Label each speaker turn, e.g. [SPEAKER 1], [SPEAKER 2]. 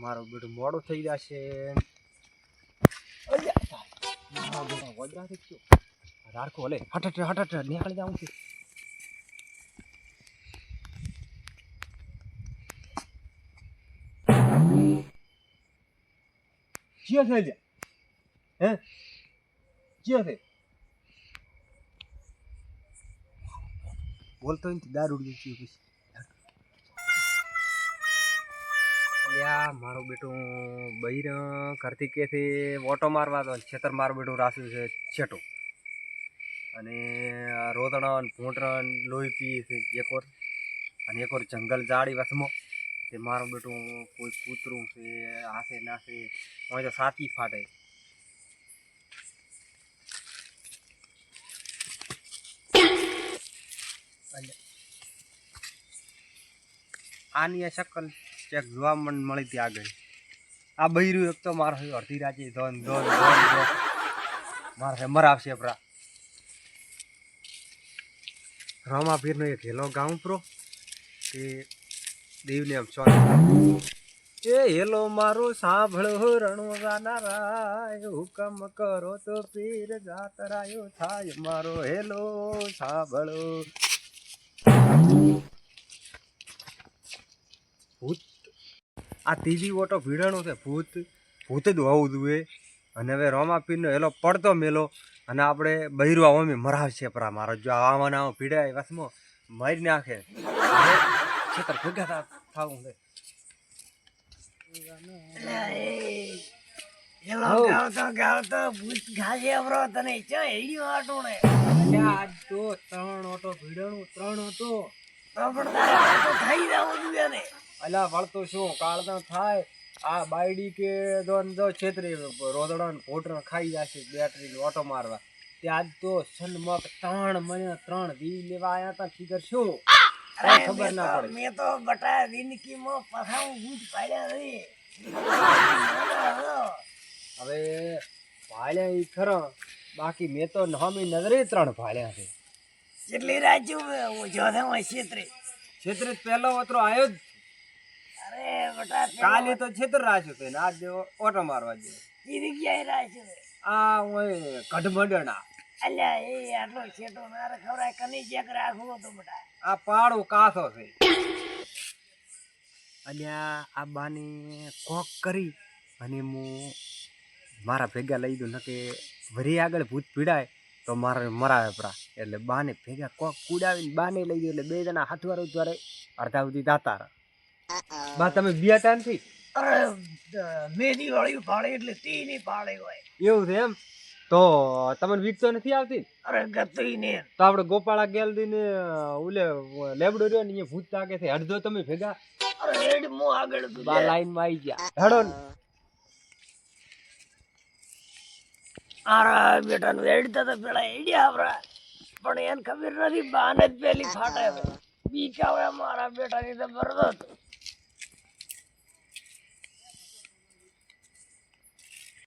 [SPEAKER 1] મારો બેટું મોડું થઈ જશે. રાડકો લે હટ હટ હટ હટ નીકળી જાઉં છું. ક્યાં છે? હે? ક્યાં છે. બોલતો દારૂ ઉડી ગયું પછી. મારો બેટું બૈર ઘરથી કે છે ઓટો મારવા તો છેતર મારું બેટું રાસ્યું છે છેટો. અને રોતણ ભૂંટણ લોહી પી એક વાર અને એક વાર જંગલ જાળી વસમો. તે મારું બેટું કોઈ કૂતરું છે આસે નાસે હોય તો સાચી ફાટે. આની આ શકલ. ચેક જોવા મને મળી હતી આગળ. આ બૈરું એક તો મારો છે અડધી રાતે ધોન ધોન મારે છે મરાવશે પરા. રામા પીરનો એક હેલો ગાઉં પ્રો. તે દેવને આમ ચોર એ હેલો મારો સાંભળો રણો રાનારાય હુકમ કરો તો પીર જાતરાયો થાય. મારો હેલો સાંભળો. ભૂત આ ત્રીજી ઓટો ભીડાણો છે. ભૂત ભૂત જ હોવું જોઈએ. અને હવે રોમાપીરનો એલો પડતો મેલો અને આપણે બૈરું આવો મરાવશે પરા મારો. જો આવા આવો ભીડાય વસમો મારી નાખે. ખેતર ભેગા થાવું છે. ત્રણ ઓટો ભીડાણું ત્રણ ઓટો
[SPEAKER 2] થઈ જવું જોઈએ ને
[SPEAKER 1] વળતું શું? કાળતા થાય. આ બાયડી કે જો છેતરી રોદડા ને ભોટરા ખાઈ જશે બેટરી ઓટો મારવા. ત્યાં તો સન્મક ત્રણ મને ત્રણ વી લેવા આયા તા ફિગર શું? ખબર ના પડે.
[SPEAKER 2] મેં તો બટા જિંદગીમાં પસાવું ભૂત પાડ્યા નથી
[SPEAKER 1] હવે ભાળ્યા ઈ ખરા. બાકી મેં તો નામી નજરે ત્રણ ભાળ્યા છે.
[SPEAKER 2] કેટલી રાજ્યો ઓછો થયો છેત્રી.
[SPEAKER 1] છેત્રી પહેલો ઓતરો આવ્યો જ.
[SPEAKER 2] બટા
[SPEAKER 1] કાલે તો છેતર રાખ્યો તો આજ ઓટો મારવા જેવો
[SPEAKER 2] કીધી ક્યાંય રાખ્યો
[SPEAKER 1] આ ઓય કઢમડણા
[SPEAKER 2] અલ્યા એ આટલો છેટો મારે ખવડાય કની ચેક રાખવો તો બટા.
[SPEAKER 1] આ પાડો કાથો છે. અલ્યા આ બાને કોક કરી અને હું મારા ભેગા લઈ દઉં નકે વરી આગળ ભૂત પીડાય તો મારે મરાવે પરા. એટલે બાને ભેગા કોક કુડાવીને બાને લઈ દઉં એટલે બે જણા હાથવાર ઉતવારે અડધા સુધી દાતા રહે. બા તમે બિયાતા નથી
[SPEAKER 2] અરે મેદી વાળી પાડે એટલે તીની પાડે હોય.
[SPEAKER 1] એવું છે એમ? તો તમને વીક તો નથી આવતી?
[SPEAKER 2] અરે ગતરી ને.
[SPEAKER 1] તો આપણે ગોપાળા ગેલદી ને ઉલે લેબડો રહ્યો ને અહીંયા ભૂત તાકે છે. અડધો તમે ભેગા.
[SPEAKER 2] અરે હેડ મો આગળ તું
[SPEAKER 1] બા લાઈનમાં આવી ગયા. હડો ને.
[SPEAKER 2] બેટા નું હેડ તો પેલા હેડ્યા આપડા પણ એને ખબર નથી બાને જ પેલી ફાટે બીક આવે મારા બેટાની તો બરદો